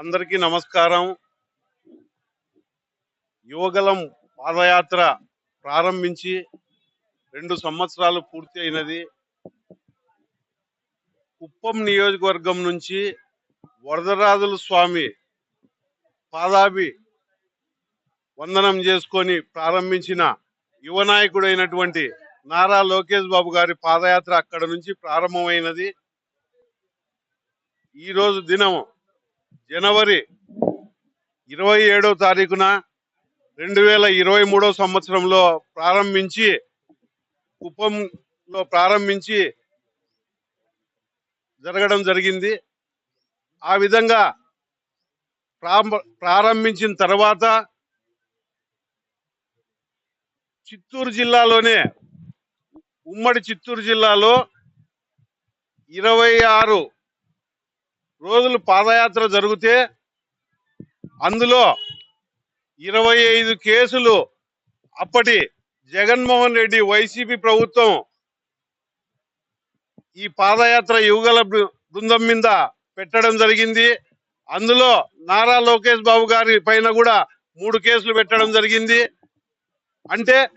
అందరికీ నమస్కారం. యువగలం పాదయాత్ర ప్రారంభించి రెండు సంవత్సరాలు పూర్తి అయినది. కుప్పం నియోజకవర్గం నుంచి వరదరాజుల స్వామి పాదాభి వందనం చేసుకొని ప్రారంభించిన యువ నాయకుడైనటువంటి నారా లోకేష్ బాబు గారి పాదయాత్ర అక్కడ నుంచి ప్రారంభమైనది. ఈరోజు దినం జనవరి ఇరవై ఏడో తారీఖున రెండు వేల ఇరవై మూడో సంవత్సరంలో ప్రారంభించి కుప్పంలో ప్రారంభించి జరగడం జరిగింది. ఆ విధంగా ప్రారంభ- ప్రారంభించిన తర్వాత చిత్తూరు జిల్లాలోనే ఉమ్మడి చిత్తూరు జిల్లాలో ఇరవై ఆరు రోజులు పాదయాత్ర జరిగితే అందులో ఇరవై ఐదు కేసులు అప్పటి జగన్మోహన్ రెడ్డి వైసీపీ ప్రభుత్వం ఈ పాదయాత్ర యువగల బృ- బృందం మీద పెట్టడం జరిగింది. అందులో నారా లోకేష్ బాబు గారి పైన కూడా మూడు కేసులు పెట్టడం జరిగింది. అంటే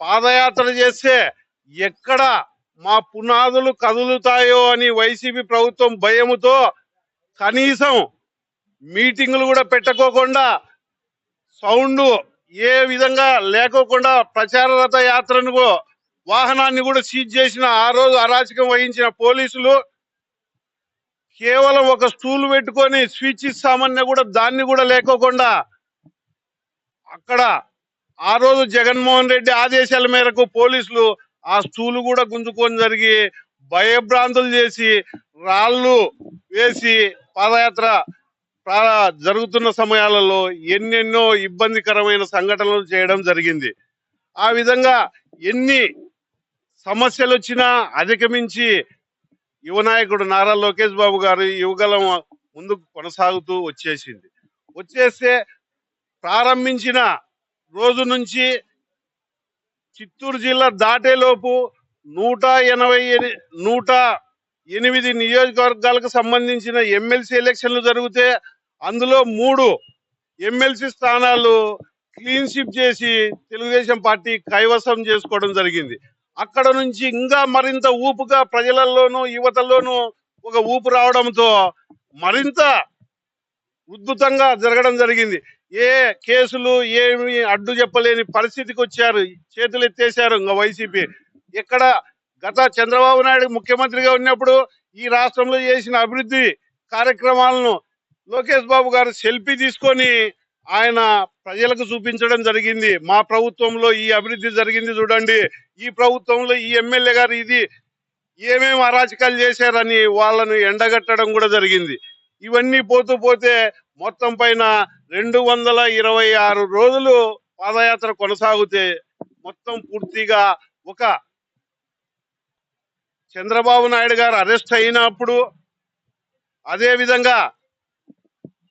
పాదయాత్ర చేస్తే ఎక్కడ మా పునాదులు కదులుతాయో అని వైసీపీ ప్రభుత్వం భయముతో కనీసం మీటింగులు కూడా పెట్టుకోకుండా సౌండ్ ఏ విధంగా లేకోకుండా ప్రచార రథ యాత్రను వాహనాన్ని కూడా సీజ్ చేసిన ఆ రోజు అరాచకం వహించిన పోలీసులు కేవలం ఒక స్టూల్ పెట్టుకొని స్విచ్ ఇస్తామన్న కూడా దాన్ని కూడా లేకోకుండా అక్కడ ఆ రోజు జగన్మోహన్ రెడ్డి ఆదేశాల మేరకు పోలీసులు ఆ స్టూలు కూడా గుంజుకొని జరిగి భయభ్రాంతులు చేసి రాళ్ళు వేసి పాదయాత్ర ప్రా- జరుగుతున్న సమయాలలో ఎన్నెన్నో ఇబ్బందికరమైన సంఘటనలు చేయడం జరిగింది. ఆ విధంగా ఎన్ని సమస్యలు వచ్చినా అధిగమించి యువ నాయకుడు నారా లోకేష్ బాబు గారు యువగలం ముందుకు కొనసాగుతూ వచ్చేసింది. వచ్చేస్తే ప్రారంభించిన రోజు నుంచి చిత్తూరు జిల్లా దాటేలోపు నూట ఎనభై నూట ఎనిమిది నియోజకవర్గాలకు సంబంధించిన ఎమ్మెల్సీ ఎలక్షన్లు జరిగితే అందులో మూడు ఎమ్మెల్సీ స్థానాలు క్లీన్ షిప్ చేసి తెలుగుదేశం పార్టీ కైవసం చేసుకోవడం జరిగింది. అక్కడ నుంచి ఇంకా మరింత ఊపుగా ప్రజలలోనూ యువతలోనూ ఒక ఊపు రావడంతో మరింత ఉద్ధృతంగా జరగడం జరిగింది. ఏ కేసులు ఏమి అడ్డు చెప్పలేని పరిస్థితికి వచ్చారు చేతులు ఎత్తేసారు ఇంకా వైసీపీ. ఎక్కడ గత చంద్రబాబు నాయుడు ముఖ్యమంత్రిగా ఉన్నప్పుడు ఈ రాష్ట్రంలో చేసిన అభివృద్ధి కార్యక్రమాలను లోకేష్ బాబు గారు సెల్ఫీ తీసుకొని ఆయన ప్రజలకు చూపించడం జరిగింది. మా ప్రభుత్వంలో ఈ అభివృద్ధి జరిగింది చూడండి. ఈ ప్రభుత్వంలో ఈ ఎమ్మెల్యే గారు ఇది ఏమేమి అరాచకాలు చేశారని వాళ్ళను ఎండగట్టడం కూడా జరిగింది. ఇవన్నీ పోతూ పోతే మొత్తం పైన రెండు వందల ఇరవై ఆరు రోజులు పాదయాత్ర కొనసాగితే మొత్తం పూర్తిగా ఒక చంద్రబాబు నాయుడు గారు అరెస్ట్ అయినప్పుడు అదేవిధంగా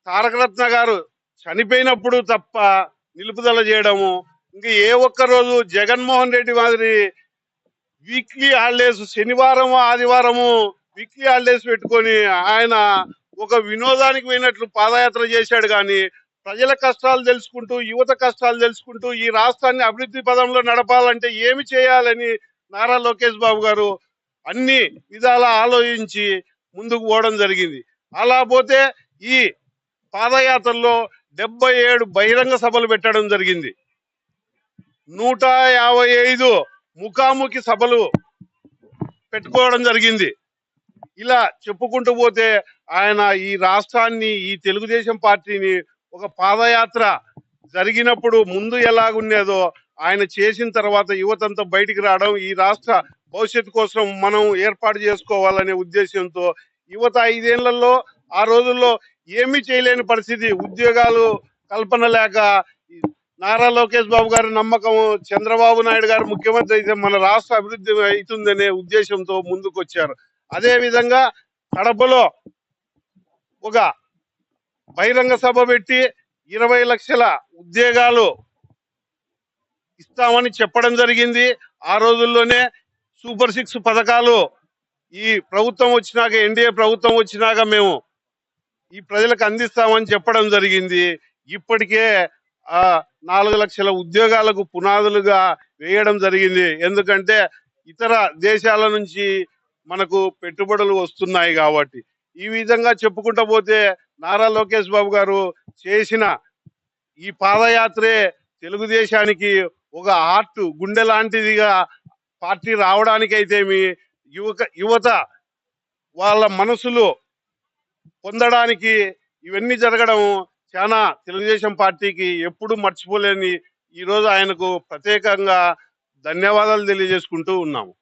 తారకరత్న గారు చనిపోయినప్పుడు తప్ప నిలుపుదల చేయడము ఇంకా ఏ ఒక్క రోజు జగన్మోహన్ రెడ్డి మాదిరి వీక్లీ హాలిడేస్ శనివారం ఆదివారము వీక్లీ హాలిడేస్ పెట్టుకొని ఆయన ఒక వినోదానికి పోయినట్లు పాదయాత్ర చేశాడు కానీ ప్రజల కష్టాలు తెలుసుకుంటూ యువత కష్టాలు తెలుసుకుంటూ ఈ రాష్ట్రాన్ని అభివృద్ధి పదంలో నడపాలంటే ఏమి చేయాలని నారా లోకేష్ బాబు గారు అన్ని విధాల ఆలోచించి ముందుకు పోవడం జరిగింది. అలా పోతే ఈ పాదయాత్రలో డెబ్బై ఏడు బహిరంగ సభలు పెట్టడం జరిగింది. నూట యాభై ఐదు ముఖాముఖి సభలు పెట్టుకోవడం జరిగింది. ఇలా చెప్పుకుంటూ పోతే ఆయన ఈ రాష్ట్రాన్ని ఈ తెలుగుదేశం పార్టీని ఒక పాదయాత్ర జరిగినప్పుడు ముందు ఎలాగుండేదో ఆయన చేసిన తర్వాత యువతంతా బయటికి రావడం ఈ రాష్ట్ర భవిష్యత్తు కోసం మనం ఏర్పాటు చేసుకోవాలనే ఉద్దేశంతో యువత ఐదేళ్ళలో ఆ రోజుల్లో ఏమీ చేయలేని పరిస్థితి. ఉద్యోగాలు కల్పన లేక నారా లోకేష్ బాబు గారి నమ్మకం చంద్రబాబు నాయుడు గారు ముఖ్యమంత్రి అయితే మన రాష్ట్ర అభివృద్ధి అవుతుందనే ఉద్దేశంతో ముందుకొచ్చారు. అదే విధంగా కడపలో ఒక బహిరంగ సభ పెట్టి ఇరవై లక్షల ఉద్యోగాలు ఇస్తామని చెప్పడం జరిగింది. ఆ రోజుల్లోనే సూపర్ సిక్స్ పథకాలు ఈ ప్రభుత్వం వచ్చినాక ఎన్డీఏ ప్రభుత్వం వచ్చినాక మేము ఈ ప్రజలకు అందిస్తామని చెప్పడం జరిగింది. ఇప్పటికే ఆ నాలుగు లక్షల ఉద్యోగాలకు పునాదులుగా వేయడం జరిగింది. ఎందుకంటే ఇతర దేశాల నుంచి మనకు పెట్టుబడులు వస్తున్నాయి కాబట్టి. ఈ విధంగా చెప్పుకుంటూ పోతే నారా లోకేష్ బాబు గారు చేసిన ఈ పాదయాత్రే తెలుగుదేశానికి ఒక ఆర్ట్ గుండె లాంటిదిగా పార్టీ రావడానికైతే మీ యువక యువత వాళ్ళ మనసులో పొందడానికి ఇవన్నీ జరగడం చాలా తెలుగుదేశం పార్టీకి ఎప్పుడు మర్చిపోలేని ఈరోజు ఆయనకు ప్రత్యేకంగా ధన్యవాదాలు తెలియజేసుకుంటూ ఉన్నాము.